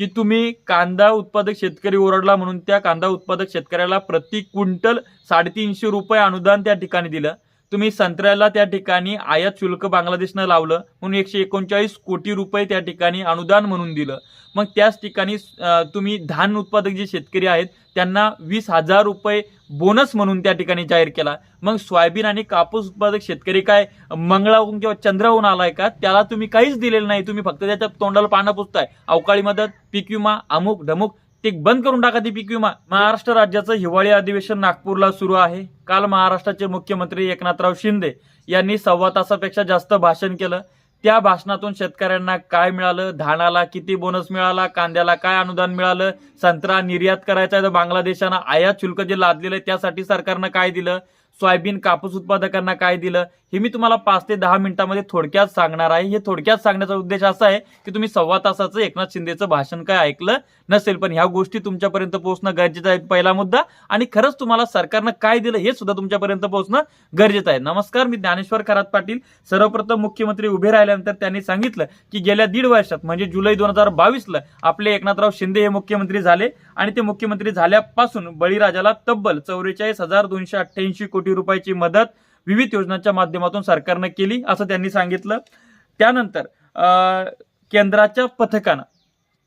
की तुम्ही कांदा उत्पादक शेतकरी ओरडला म्हणून त्या कांदा उत्पादक शेतकऱ्याला प्रति क्विंटल साडेतीनशे रुपये अनुदान त्या ठिकाणी दिलं. तुम्ही संत्र्याला त्या ठिकाणी आयात शुल्क बांगलादेशनं लावलं म्हणून एकशे एकोणचाळीस कोटी रुपये त्या ठिकाणी अनुदान म्हणून दिलं. मग त्याच ठिकाणी तुम्ही धान उत्पादक जे शेतकरी आहेत त्यांना वीस हजार रुपये बोनस म्हणून त्या ठिकाणी जाहीर केला. मग सोयाबीन आणि कापूस उत्पादक शेतकरी काय मंगळाहून किंवा चंद्राहून आलाय का? त्याला तुम्ही काहीच दिलेलं नाही. तुम्ही फक्त त्याच्या तोंडाला पानं पुसताय. अवकाळी मदत पीक विमा अमुक ढमुक ते बंद करून टाका ती पीक विमा. महाराष्ट्र राज्याचं हिवाळी अधिवेशन नागपूरला सुरू आहे. काल महाराष्ट्राचे मुख्यमंत्री एकनाथराव शिंदे यांनी सव्वा तासापेक्षा जास्त भाषण केलं. त्या भाषणातून शेतकऱ्यांना काय मिळालं धानाला किती बोनस मिळाला कांद्याला काय अनुदान मिळालं संत्रा निर्यात करायचा आहे तर बांगलादेशानं आयात शुल्क जे लादलेलं आहे त्यासाठी सरकारनं काय दिलं? सोयाबीन कापूस उत्पादकांना काय दिलं हे मी तुम्हाला पाच ते दहा मिनिटांमध्ये थोडक्यात सांगणार आहे. हे थोडक्यात सांगण्याचा उद्देश असा आहे की तुम्ही सव्वा तासाचं एकनाथ शिंदेचं भाषण काय ऐकलं नसेल पण ह्या गोष्टी तुमच्यापर्यंत पोहोचणं गरजेचं आहे पहिला मुद्दा. आणि खरंच तुम्हाला सरकारनं काय दिलं हे सुद्धा तुमच्यापर्यंत पोहोचणं गरजेचं आहे. नमस्कार मी ज्ञानेश्वर खरात पाटील. सर्वप्रथम मुख्यमंत्री उभे राहिल्यानंतर त्यांनी सांगितलं की गेल्या दीड वर्षात म्हणजे जुलै दोन हजार बावीसला आपले एकनाथराव शिंदे हे मुख्यमंत्री झाले. आणि ते मुख्यमंत्री झाल्यापासून बळीराजाला तब्बल चौवेचाळीस हजार दोनशे अठ्ठ्याऐंशी कोटी रुपयाची मदत विविध योजनांच्या माध्यमातून सरकारनं केली असं त्यांनी सांगितलं. त्यानंतर अं, केंद्राच्या पथकानं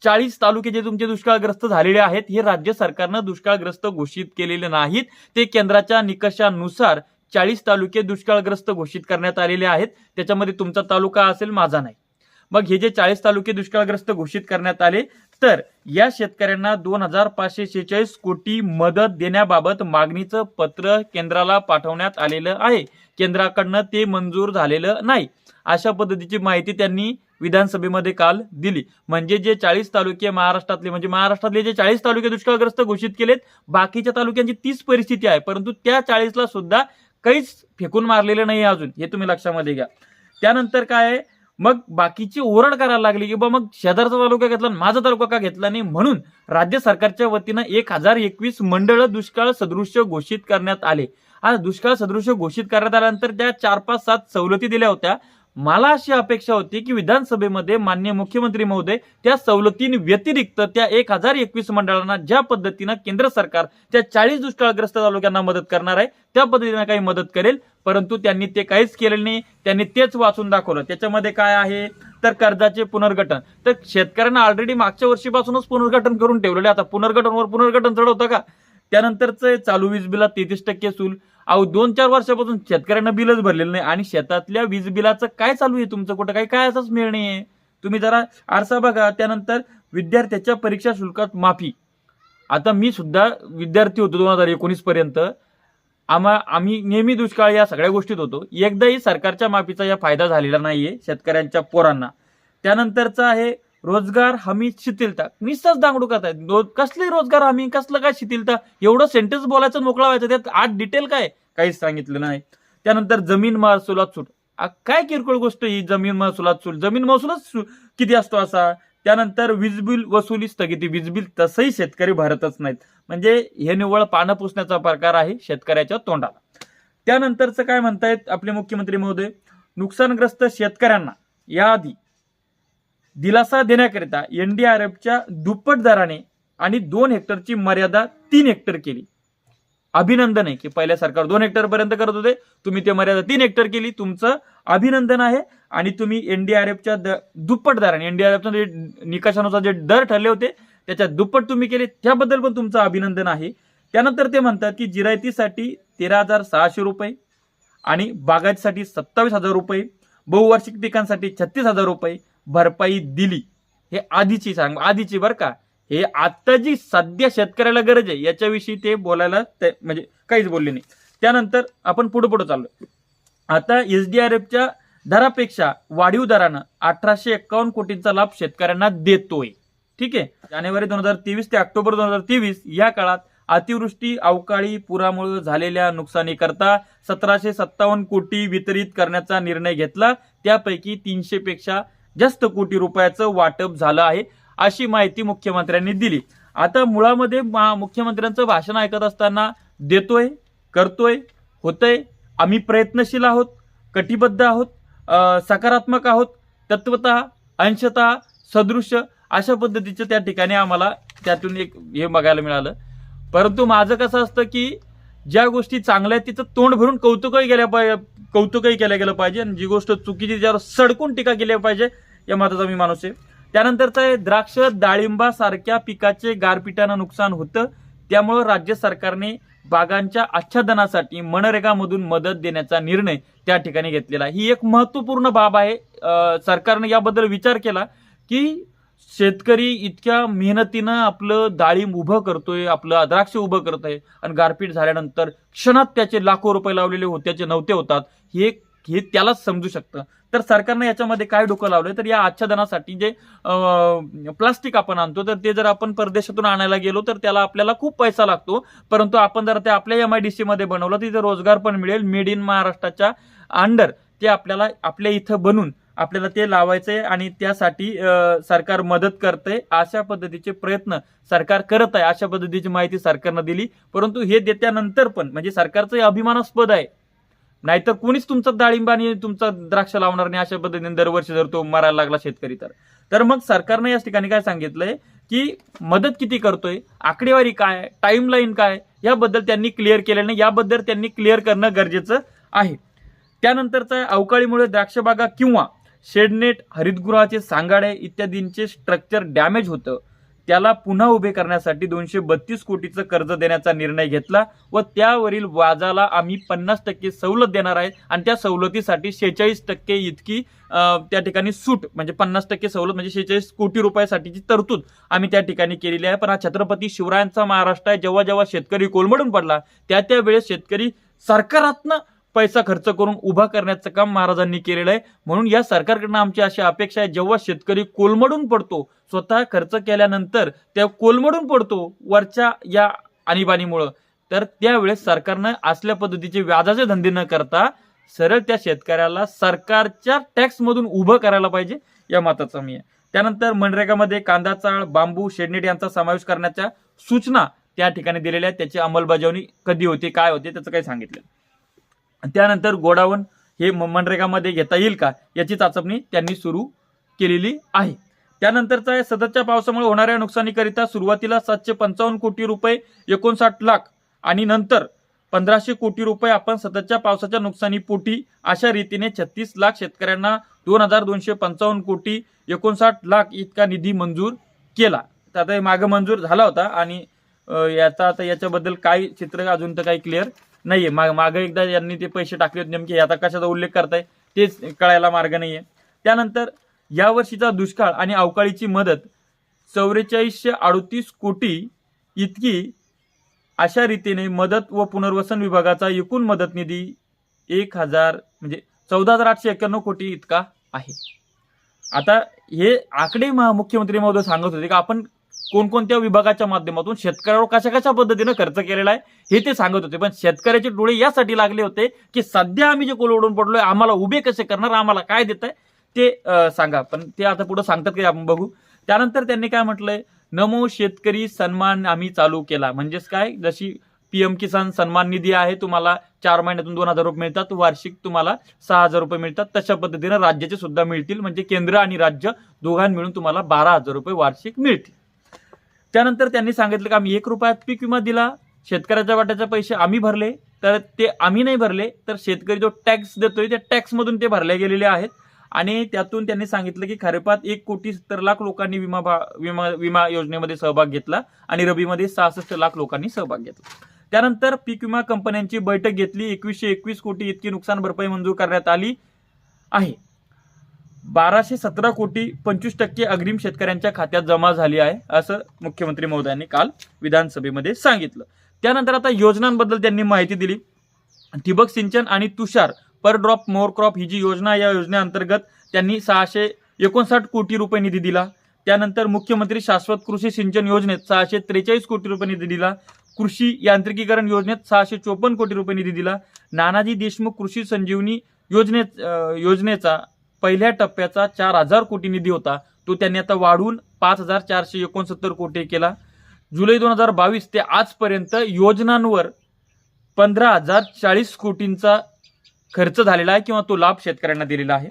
चाळीस तालुके जे तुमचे दुष्काळग्रस्त झालेले आहेत हे राज्य सरकारनं दुष्काळग्रस्त घोषित केलेले नाहीत. ते केंद्राच्या निकषानुसार चाळीस तालुके दुष्काळग्रस्त घोषित करण्यात आलेले आहेत. त्याच्यामध्ये तुमचा तालुका असेल माझा नाही. मग हे जे चाळीस तालुके दुष्काळग्रस्त घोषित करण्यात आले तर या शेतकऱ्यांना दोन हजार पाचशे शेहेचाळीस कोटी मदत देण्याबाबत मागणीचं पत्र केंद्राला पाठवण्यात आलेलं आहे. केंद्राकडनं ते मंजूर झालेलं नाही. अशा पद्धतीची माहिती त्यांनी विधानसभेमध्ये काल दिली. म्हणजे जे चाळीस तालुके महाराष्ट्रातले म्हणजे महाराष्ट्रातले जे चाळीस तालुके दुष्काळग्रस्त घोषित केलेत बाकीच्या तालुक्यांची तीच परिस्थिती आहे. परंतु त्या चाळीसला सुद्धा काहीच फेकून मारलेलं नाही अजून. हे तुम्ही लक्षामध्ये घ्या. त्यानंतर काय आहे? मग बाकीची ओरड करायला लागली की बा मग शेजारचा तालुका घेतला आणि माझा तालुका का घेतला नाही म्हणून राज्य सरकारच्या वतीनं एक हजार एकवीस मंडळ दुष्काळ सदृश्य घोषित करण्यात आले. आज दुष्काळ सदृश्य घोषित करण्यात आल्यानंतर त्या चार पाच सात सवलती दिल्या होत्या. मला अशी अपेक्षा होती की विधानसभेमध्ये मान्य मुख्यमंत्री महोदय त्या सवलतीं व्यतिरिक्त त्या एक हजार एकवीस मंडळांना ज्या पद्धतीनं केंद्र सरकार त्या चाळीस दुष्काळग्रस्त तालुक्यांना मदत करणार आहे त्या पद्धतीनं काही मदत करेल. परंतु त्यांनी ते काहीच केलेलं नाही. त्यांनी तेच वाचून दाखवलं. त्याच्यामध्ये काय आहे? तर कर्जाचे पुनर्गठन. तर शेतकऱ्यांना ऑलरेडी मागच्या वर्षीपासूनच पुनर्गठन करून ठेवलेले आता पुनर्गठनवर पुनर्गठन चढवतं का? त्यानंतरचं चालू वीज बिलात तेहतीस टक्के सूल. अहो दोन चार वर्षापासून शेतकऱ्यांना बिलच भरलेलं नाही. आणि शेतातल्या वीज बिलाचं काय चालू आहे तुमचं? कुठं काही काय असंच मिळणे आहे? तुम्ही जरा आरसा बघा. त्यानंतर विद्यार्थ्याच्या परीक्षा शुल्कात माफी. आता मी सुद्धा विद्यार्थी होतो दोन हजार एकोणीस पर्यंत. आम्हा आम्ही नेहमी दुष्काळ या सगळ्या गोष्टीत होतो. एकदाही सरकारच्या माफीचा या फायदा झालेला नाहीये शेतकऱ्यांच्या पोरांना. त्यानंतरचा आहे रोजगार हमी शिथिलता. निसच दांगडू करतायत. कसली रोजगार हमी कसलं काय शिथिलता? एवढं सेंटेन्स बोलायचं मोकळा व्हायचं. त्यात आठ डिटेल काय? काहीच सांगितलं नाही. त्यानंतर जमीन महसुलात सूट. काय किरकोळ गोष्ट ही जमीन महसुलात सूट? जमीन महसुलच सु- किती असतो असा? त्यानंतर वीज बिल वसुली स्थगिती. वीज बिल तसंही शेतकरी भरतच नाहीत. म्हणजे हे निव्वळ पानं पुसण्याचा प्रकार आहे शेतकऱ्याच्या तोंडाला. त्यानंतरचं काय म्हणतायत आपले मुख्यमंत्री महोदय? नुकसानग्रस्त शेतकऱ्यांना याआधी दिलासा देण्याकरिता एनडीआरएफच्या दुप्पट दराने आणि दोन हेक्टरची मर्यादा तीन हेक्टर केली. अभिनंदन आहे की पहिल्या सरकार दोन हेक्टर पर्यंत करत होते. तुम्ही ते मर्यादा तीन हेक्टर केली. तुमचं अभिनंदन आहे. आणि तुम्ही एनडीआरएफच्या द दुप्पट दराने एनडीआरएफच्या जे निकषानुसार जे दर ठरले होते त्याच्या दुप्पट तुम्ही केले. त्याबद्दल पण तुमचं अभिनंदन आहे. त्यानंतर ते म्हणतात की जिरायतीसाठी तेरा हजार सहाशे रुपये आणि बागायतीसाठी सत्तावीस हजार रुपये बहुवार्षिक पिकांसाठी छत्तीस हजार रुपये भरपाई दिली. हे आधीची सांग आधीची बरं का. हे आता जी सध्या शेतकऱ्याला गरज आहे याच्याविषयी ते बोलायला ते म्हणजे काहीच बोलले नाही. त्यानंतर आपण पुढे पुढे चाललो आता एस डी आर एफच्या दरापेक्षा वाढीव दरानं अठराशे एक्कावन्न कोटींचा लाभ शेतकऱ्यांना देतोय. ठीक आहे? जानेवारी दोन हजार तेवीस ते ऑक्टोबर दोन हजार तेवीस या काळात अतिवृष्टी अवकाळी पुरामुळे झालेल्या नुकसानीकरता सतराशे सत्तावन्न कोटी वितरित करण्याचा निर्णय घेतला. त्यापैकी तीनशे पेक्षा जास्त कोटी रुपयाचं वाटप झालं आहे अशी माहिती मुख्यमंत्र्यांनी दिली. आता मुळामध्ये मा- मुख्यमंत्र्यांचं भाषण ऐकत असताना देतोय करतोय होतंय आम्ही प्रयत्नशील आहोत कटिबद्ध आहोत सकारात्मक आहोत तत्वत अंशतः सदृश्य अशा पद्धतीचं त्या ठिकाणी आम्हाला त्यातून एक हे बघायला मिळालं. परंतु माझं कसं असतं की ज्या गोष्टी चांगल्या तिचं तोंड भरून कौतुकही गेल्या कौतुकही केलं गेलं पाहिजे. आणि जी गोष्ट चुकीची ज्यावर सडकून टीका केली पाहिजे या मताचा मी माणूस आहे. त्यानंतरचं आहे द्राक्ष डाळिंबा सारख्या पिकाचे गारपिटानं नुकसान होतं. त्यामुळं राज्य सरकारने बागांच्या आच्छादनासाठी मनरेगामधून मदत देण्याचा निर्णय त्या ठिकाणी घेतलेला ही एक महत्त्वपूर्ण बाब आहे. सरकारने याबद्दल विचार केला की शेतकरी इतक्या मेहनतीनं आपलं डाळिंब उभं करतोय आपलं द्राक्ष उभं करत आहे आणि गारपीट झाल्यानंतर क्षणात त्याचे लाखो रुपये लावलेले होत्याचे नव्हते होतात. हे हे त्यालाच समजू शकतं. तर सरकारनं याच्यामध्ये काय डोकं लावलंय? तर या आच्छादनासाठी जे प्लास्टिक आपण आणतो तर ते जर आपण परदेशातून आणायला गेलो तर त्याला आपल्याला खूप पैसा लागतो. परंतु आपण जर ते आपल्या एम आय डी सी मध्ये बनवलं तिथे रोजगार पण मिळेल. मेड इन महाराष्ट्राच्या अंडर ते आपल्याला आपल्या इथं बनून आपल्याला ते लावायचंय आणि त्यासाठी सरकार मदत करतंय. अशा पद्धतीचे प्रयत्न सरकार करत आहे अशा पद्धतीची माहिती सरकारनं दिली. परंतु हे देत्यानंतर पण म्हणजे सरकारचं हे अभिमानास्पद आहे. नाहीतर कोणीच तुमचा डाळिंब आणि तुमचा द्राक्ष लावणार नाही अशा पद्धतीने दरवर्षी जर तो मारायला लागला शेतकरी तर. तर मग सरकारनं या ठिकाणी काय सांगितलंय की मदत किती करतोय आकडेवारी काय टाईमलाईन काय याबद्दल त्यांनी क्लिअर केलेलं नाही याबद्दल त्यांनी क्लिअर करणं गरजेचं आहे. त्यानंतरचा अवकाळीमुळे द्राक्षबागा किंवा शेडनेट हरितगृहाचे सांगाडे इत्यादींचे स्ट्रक्चर डॅमेज होतं. त्याला पुन्हा उभे करण्यासाठी दोनशे बत्तीस कोटीचं कर्ज देण्याचा निर्णय घेतला व त्यावरील व्याजाला आम्ही पन्नास टक्के सवलत देणार आहे आणि त्या सवलतीसाठी शेहेचाळीस टक्के इतकी त्या ठिकाणी सूट म्हणजे पन्नास टक्के सवलत म्हणजे शेहेचाळीस कोटी रुपयासाठीची तरतूद आम्ही त्या ठिकाणी केलेली आहे. पण हा छत्रपती शिवरायांचा महाराष्ट्र आहे. जेव्हा जेव्हा शेतकरी कोलमडून पडला त्या त्यावेळेस शेतकरी सरकारातनं पैसा खर्च करून उभा करण्याचं काम महाराजांनी केलेलं आहे. म्हणून या सरकारकडनं आमची अशी अपेक्षा आहे जेव्हा शेतकरी कोलमडून पडतो स्वतः खर्च केल्यानंतर त्या कोलमडून पडतो वरच्या या आणीबाणीमुळं. तर त्यावेळेस सरकारनं असल्या पद्धतीचे व्याजाचे धंदे न करता सरळ त्या शेतकऱ्याला सरकारच्या टॅक्समधून उभं करायला पाहिजे या मताचा मी आहे. त्यानंतर मनरेगामध्ये कांदा चाळ बांबू शेडनेट यांचा समावेश करण्याच्या सूचना त्या ठिकाणी दिलेल्या आहेत. त्याची अंमलबजावणी कधी होते काय होते त्याचं काही सांगितलं त्यानंतर गोडाऊन हे मनरेगामध्ये घेता येईल का याची चाचपणी त्यांनी सुरू केलेली आहे. त्यानंतरचा आहे सततच्या पावसामुळे होणाऱ्या नुकसानीकरिता सुरुवातीला सातशे पंचावन्न कोटी रुपये एकोणसाठ लाख आणि नंतर पंधराशे कोटी रुपये आपण सततच्या पावसाच्या नुकसानीपोटी अशा रीतीने छत्तीस लाख शेतकऱ्यांना दोन हजार दोनशे पंचावन्न कोटी एकोणसाठ लाख इतका निधी मंजूर केला. तर आता हे मागं मंजूर झाला होता आणि याचा आता याच्याबद्दल काय चित्र अजून तर काही क्लिअर नाहीये. माग मागं एकदा यांनी ते पैसे टाकले होते नेमके. आता कशाचा उल्लेख करताय? तेच कळायला मार्ग नाहीये. त्यानंतर यावर्षीचा दुष्काळ आणि अवकाळीची मदत चौवेचाळीसशे अडतीस कोटी इतकी अशा रीतीने मदत व पुनर्वसन विभागाचा एकूण मदत निधी एक हजार म्हणजे चौदा हजार आठशे एक्क्याण्णव कोटी इतका आहे. आता हे आकडे महा- मुख्यमंत्री महोदय सांगत होते की आपण कोणकोणत्या विभागाच्या माध्यमातून शेतकऱ्यावर कशा कशा पद्धतीनं खर्च केलेला आहे हे ते सांगत होते. पण शेतकऱ्याचे डोळे यासाठी लागले होते की सध्या आम्ही जे कोलवडून पडलोय आम्हाला उभे कसे करणार आम्हाला काय देत आहे ते सांगा. पण ते आता पुढे सांगतात की आपण बघू. त्यानंतर त्यांनी काय म्हटलंय नमो शेतकरी सन्मान आम्ही चालू केला. म्हणजेच काय जशी पीएम किसान सन्मान निधी आहे तुम्हाला चार महिन्यातून दोन हजार रुपये मिळतात वार्षिक तुम्हाला सहा हजार रुपये मिळतात तशा पद्धतीने राज्याचे सुद्धा मिळतील. म्हणजे केंद्र आणि राज्य दोघां मिळून तुम्हाला बारा हजार रुपये वार्षिक मिळतील. त्यानंतर त्यांनी सांगितलं की आम्ही एक रुपयात पीक विमा दिला शेतकऱ्याच्या वाट्याचे पैसे आम्ही भरले तर ते आम्ही नाही भरले तर शेतकरी जो टॅक्स देतोय त्या टॅक्समधून ते भरले गेलेले आहेत. आणि त्यातून त्यांनी सांगितलं की खरेपात एक कोटी सत्तर लाख लोकांनी विमा भा- विमा विमा योजनेमध्ये सहभाग घेतला आणि रबीमध्ये सहासष्ट लाख लोकांनी सहभाग घेतला. त्यानंतर पीक विमा कंपन्यांची बैठक घेतली एकवीसशे एकवीस कोटी इतकी नुकसान भरपाई मंजूर करण्यात आली आहे. बाराशे सतरा कोटी पंचवीस टक्के अग्रिम शेतकऱ्यांच्या खात्यात जमा झाली आहे असं मुख्यमंत्री महोदयांनी काल विधानसभेमध्ये सांगितलं. त्यानंतर आता योजनांबद्दल त्यांनी माहिती दिली. ठिबक सिंचन आणि तुषार पर ड्रॉप मोर क्रॉप ही जी योजना या योजनेअंतर्गत त्यांनी सहाशे एकोणसाठ कोटी रुपये निधी दिला. त्यानंतर मुख्यमंत्री शाश्वत कृषी सिंचन योजनेत सहाशे त्रेचाळीस कोटी रुपये निधी दिला. कृषी यांत्रिकीकरण योजनेत सहाशे चोपन्न कोटी रुपये निधी दिला. नानाजी देशमुख कृषी संजीवनी योजने योजनेचा पहिल्या टप्प्याचा चार हजार कोटी निधी होता. तो त्यांनी आता वाढवून पाच हजार चारशे एकोणसत्तर कोटी केला. जुलै दोन हजार बावीस ते आजपर्यंत योजनांवर पंधरा हजार चाळीस कोटींचा खर्च झालेला आहे किंवा तो लाभ शेतकऱ्यांना दिलेला आहे.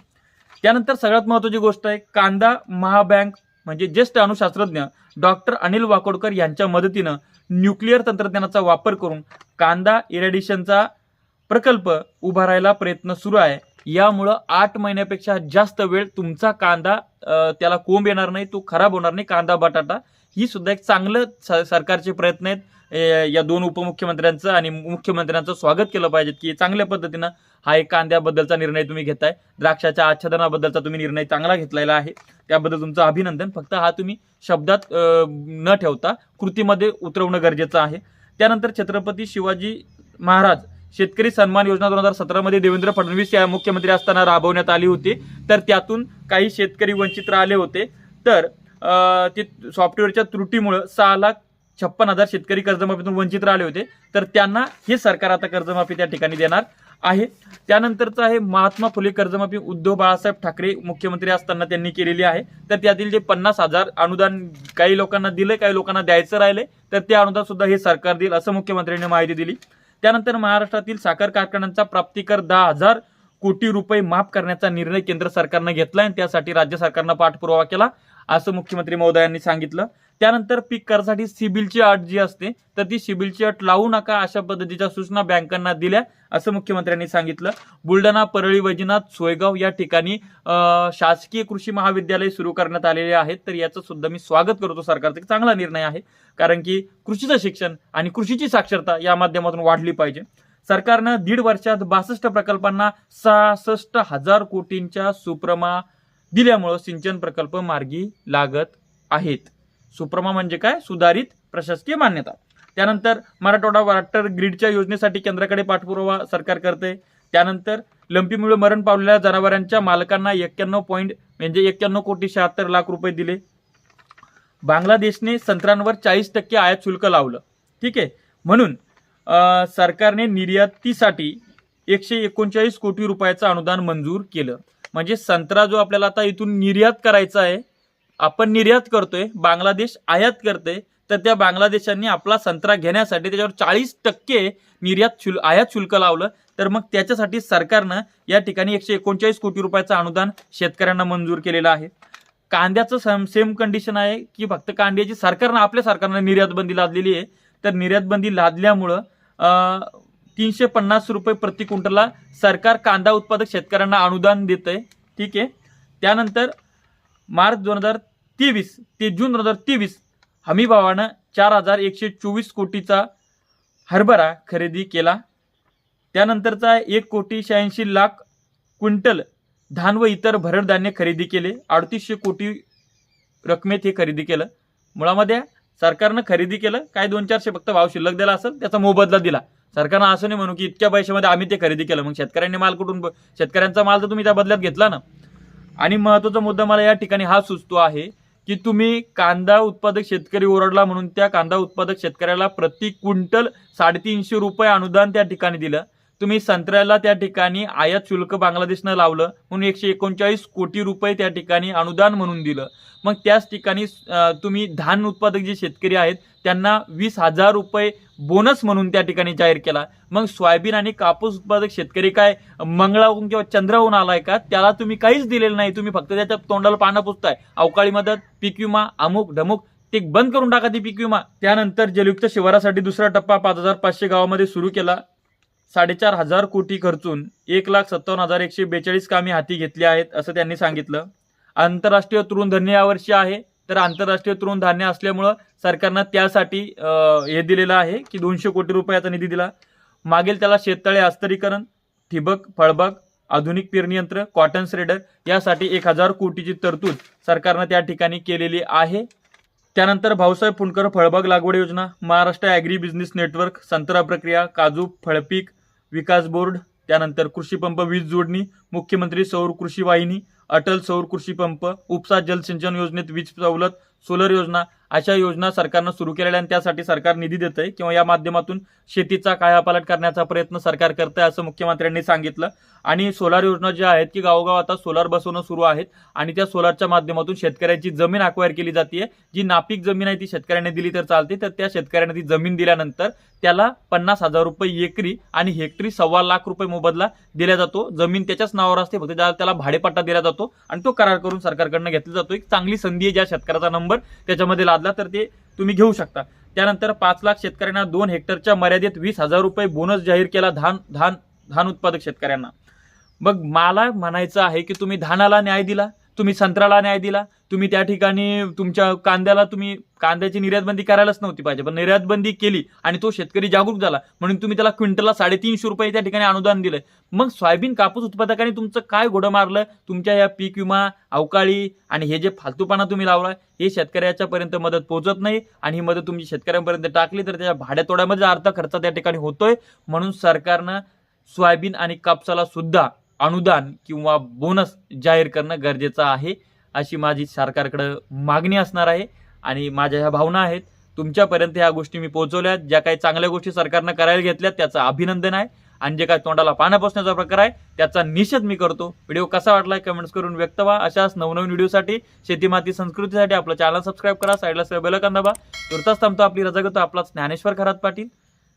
त्यानंतर सगळ्यात महत्वाची गोष्ट आहे कांदा महाबँक म्हणजे ज्येष्ठ अणुशास्त्रज्ञ डॉक्टर अनिल वाकोडकर यांच्या मदतीनं न्यूक्लिअर तंत्रज्ञानाचा वापर करून कांदा इरेडिशनचा प्रकल्प उभारायला प्रयत्न सुरू आहे. यामुळं आठ महिन्यापेक्षा जास्त वेळ तुमचा कांदा त्याला कोंब येणार नाही तो खराब होणार नाही कांदा बटाटा. ही सुद्धा एक चांगलं स- सरकारचे प्रयत्न आहेत. या दोन उपमुख्यमंत्र्यांचं आणि मुख्यमंत्र्यांचं स्वागत केलं पाहिजे की चांगल्या पद्धतीनं हा एक कांद्याबद्दलचा निर्णय तुम्ही घेताय. द्राक्षाच्या आच्छादनाबद्दलचा तुम्ही निर्णय चांगला घेतलेला आहे. त्याबद्दल तुमचं अभिनंदन. फक्त हा तुम्ही शब्दात न ठेवता कृतीमध्ये उतरवणं गरजेचं आहे. त्यानंतर छत्रपती शिवाजी महाराज शेतकरी सन्मान योजना दोन हजार सतरामध्ये देवेंद्र फडणवीस या मुख्यमंत्री असताना राबवण्यात आली होती. तर त्यातून काही शेतकरी वंचित राहिले होते. तर ते सॉफ्टवेअरच्या त्रुटीमुळं सहा लाख छप्पन हजार शेतकरी कर्जमाफीतून वंचित राहिले होते. तर त्यांना हे सरकार आता कर्जमाफी त्या ठिकाणी देणार आहे. त्यानंतरचं आहे महात्मा फुले कर्जमाफी उद्धव बाळासाहेब ठाकरे मुख्यमंत्री असताना त्यांनी केलेली आहे. तर त्यातील जे पन्नास हजार अनुदान काही लोकांना दिले काही लोकांना द्यायचं राहिले तर ते अनुदान सुद्धा हे सरकार देईल असं मुख्यमंत्र्यांनी माहिती दिली. त्यानंतर महाराष्ट्रातील साखर कारखान्यांचा प्राप्तिकर दहा हजार कोटी रुपये माफ करण्याचा निर्णय केंद्र सरकारनं घेतला आणि त्यासाठी राज्य सरकारनं पाठपुरावा केला असं मुख्यमंत्री महोदयांनी सांगितलं. त्यानंतर पीक कर्जासाठी सिबिलची अट जी असते तर ती सिबिलची अट लावू नका अशा पद्धतीच्या सूचना बँकांना दिल्या असं मुख्यमंत्र्यांनी सांगितलं. बुलढाणा परळी वैजनाथ सोयगाव या ठिकाणी शासकीय कृषी महाविद्यालय सुरू करण्यात आलेले आहेत तर याचं सुद्धा मी स्वागत करतो. सरकारचा चांगला निर्णय आहे कारण की कृषीचं शिक्षण आणि कृषीची साक्षरता या माध्यमातून वाढली पाहिजे. सरकारनं दीड वर्षात बासष्ट प्रकल्पांना सहासष्ट हजार कोटींच्या सुप्रमा दिल्यामुळं सिंचन प्रकल्प मार्गी लागत आहेत. सुप्रमा म्हणजे काय? सुधारित प्रशासकीय मान्यता. त्यानंतर मराठवाडा वॉटर ग्रीडच्या योजनेसाठी केंद्राकडे पाठपुरावा सरकार करते. त्यानंतर लंपीमुळे मरण पावलेल्या जनावरांच्या मालकांना एक्क्याण्णव पॉईंट म्हणजे एक्क्याण्णव कोटी शहात्तर लाख रुपये दिले. बांगलादेशने संत्र्यांवर चाळीस टक्के आयात शुल्क लावलं. ठीक आहे? म्हणून सरकारने निर्यातीसाठी एकशे एकोणचाळीस कोटी रुपयाचं अनुदान मंजूर केलं. म्हणजे संत्रा जो आपल्याला आता इथून निर्यात करायचा आहे आपण निर्यात करतोय बांगलादेश आयात करते तर त्या बांगलादेशांनी आपला संत्रा घेण्यासाठी त्याच्यावर चाळीस टक्के निर्यात शुल्क आयात शुल्क लावलं. तर मग त्याच्यासाठी सरकारनं या ठिकाणी एकशे एकोणचाळीस कोटी रुपयाचं अनुदान शेतकऱ्यांना मंजूर केलेलं आहे. कांद्याचं सेम सेम कंडिशन आहे की फक्त कांद्याची सरकारनं आपल्या सरकारनं निर्यात बंदी लादलेली आहे. तर निर्यात बंदी लादल्यामुळं तीनशे पन्नास रुपये प्रति क्विंटलला सरकार कांदा उत्पादक शेतकऱ्यांना अनुदान देत आहे ठीक आहे. त्यानंतर मार्च दोन हजार तेवीस ते जून दोन हजार तेवीस. हमीभावानं चार हजार एकशे चोवीस कोटीचा हरभरा खरेदी केला. त्यानंतरचा एक कोटी शहाऐंशी लाख क्विंटल धान व इतर भरडधान्य खरेदी केले. अडतीसशे कोटी रकमेत हे खरेदी केलं. मुळामध्ये सरकारनं खरेदी केलं. काय दोन चारशे फक्त भाव शिल्लक दिला असेल त्याचा मोबदला दिला. सरकारनं असं नाही म्हणू की इतक्या पैशामध्ये आम्ही ते खरेदी केलं. मग शेतकऱ्यांनी माल कुठून शेतकऱ्यांचा माल तर तुम्ही त्या बदल्यात घेतला ना. आणि महत्त्वाचा मुद्दा मला या ठिकाणी हा सुचतो आहे की तुम्ही कांदा उत्पादक शेतकरी ओरडला म्हणून त्या कांदा उत्पादक शेतकऱ्याला प्रति क्विंटल साडेतीनशे रुपये अनुदान त्या ठिकाणी दिलं. तुम्ही संत्र्याला त्या ठिकाणी आयात शुल्क बांगलादेशनं लावलं म्हणून एकशे एकोणचाळीस कोटी रुपये त्या ठिकाणी अनुदान म्हणून दिलं. मग त्याच ठिकाणी तुम्ही धान उत्पादक जे शेतकरी आहेत त्यांना वीस हजार रुपये बोनस म्हणून त्या ठिकाणी जाहीर केला. मग सोयाबीन आणि कापूस उत्पादक शेतकरी काय मंगळाहून किंवा चंद्राहून आलाय का? त्याला तुम्ही काहीच दिलेलं नाही. तुम्ही फक्त त्याच्या तोंडाला पानं पुसताय. अवकाळी मदत पीक विमा अमुक ढमुक ते बंद करून टाका ती पीक विमा. त्यानंतर जलयुक्त शिवारासाठी दुसरा टप्पा पाच हजार पाचशे गावामध्ये सुरू केला. साडेचार हजार कोटी खर्चून एक लाख सत्तावन्न हजार एकशे बेचाळीस कामे हाती घेतली आहेत असं त्यांनी सांगितलं. आंतरराष्ट्रीय तृणधान्य यावर्षी आहे. तर आंतरराष्ट्रीय तृणधान्य असल्यामुळं सरकारनं त्यासाठी हे दिलेलं आहे की दोनशे कोटी रुपयाचा निधी दिला. मागेल त्याला शेततळे अस्तरीकरण ठिबक फळबाग आधुनिक पेरणी यंत्र कॉटन स्रेडर यासाठी एक हजार कोटीची तरतूद सरकारनं त्या ठिकाणी केलेली आहे. त्यानंतर भाऊसाहेब फुंडकर फळबाग लागवड योजना महाराष्ट्र ॲग्री बिझनेस नेटवर्क संत्रा प्रक्रिया काजू फळपीक विकास बोर्ड त्यानंतर कृषीपंप वीज जोडणी मुख्यमंत्री सौर कृषी वाहिनी अटल सौर कृषी पंप उपसा जलसिंचन योजनेत वीज सवलत सोलर योजना अशा योजना सरकारनं सुरू केलेल्या आणि त्यासाठी सरकार निधी देत आहे किंवा या माध्यमातून शेतीचा कायापालट करण्याचा प्रयत्न सरकार करत आहे असं मुख्यमंत्र्यांनी सांगितलं. आणि सोलार योजना ज्या आहेत की गावोगाव आता सोलार बसवणं सुरू आहेत आणि त्या सोलारच्या माध्यमातून शेतकऱ्यांची जमीन अक्वायर केली जाते जी नापीक जमीन आहे ती शेतकऱ्यांनी दिली तर चालते. तर त्या शेतकऱ्यांना ती जमीन दिल्यानंतर त्याला पन्नास हजार रुपये एकरी आणि हेक्टरी सव्वा लाख रुपये मोबदला दिला जातो. जमीन त्याच्याच नावावर असते फक्त त्याला त्याला भाडेपट्टा दिला जातो आणि तो करार करून सरकारकडनं घेतला जातो. एक चांगली संधी आहे ज्या शेतकऱ्याचा नंबर त्याच्यामध्ये लादला तर ते तुम्ही घेऊ शकता. त्यानंतर पाच लाख शेतकऱ्यांना दोन हेक्टरच्या मर्यादेत वीस हजार रुपये बोनस जाहीर केला धान धान धान उत्पादक शेतकऱ्यांना. मग मला म्हणायचं आहे की तुम्ही धानाला न्याय दिला. तुम्ही संत्र्याला न्याय दिला तुम्ही त्या ठिकाणी तुमच्या कांद्याला तुम्ही कांद्याची निर्यातबंदी करायलाच नव्हती पाहिजे पण निर्यातबंदी केली आणि तो शेतकरी जागरूक झाला म्हणून तुम्ही त्याला क्विंटलला साडेतीनशे रुपये त्या ठिकाणी अनुदान दिलं. मग सोयाबीन कापूस उत्पादकांनी तुमचं काय घोडं मारलं? तुमच्या या पीक विमा अवकाळी आणि हे जे फालतूपणा तुम्ही लावला हे शेतकऱ्याच्या पर्यंत मदत पोहोचत नाही आणि ही मदत तुम्ही शेतकऱ्यांपर्यंत टाकली तर त्याच्या भाड्यातोड्यामध्ये अर्धा खर्च त्या ठिकाणी होतोय. म्हणून सरकारनं सोयाबीन आणि कापसाला सुद्धा अनुदान किंवा बोनस जाहीर करणं गरजेचं आहे अशी माझी सरकारकडं मागणी असणार आहे. आणि माझ्या ह्या भावना आहेत तुमच्यापर्यंत ह्या गोष्टी मी पोहोचवल्या ज्या काही चांगल्या गोष्टी सरकारनं करायला घेतल्यात त्याचं अभिनंदन आहे. आणि जे काही तोंडाला पाण्या पोसण्याचा प्रकार आहे त्याचा निषेध मी करतो. व्हिडिओ कसा वाटला कमेंट्स करून व्यक्त व्हा. अशाच नवनवीन व्हिडिओसाठी शेतीमाती संस्कृतीसाठी आपलं चॅनल सबस्क्राईब करा. साईडला बेलकन दाबा. तुर्तास थांबतो आपली रजा घेतो आपला ज्ञानेश्वर खरात पाटील.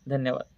धन्यवाद.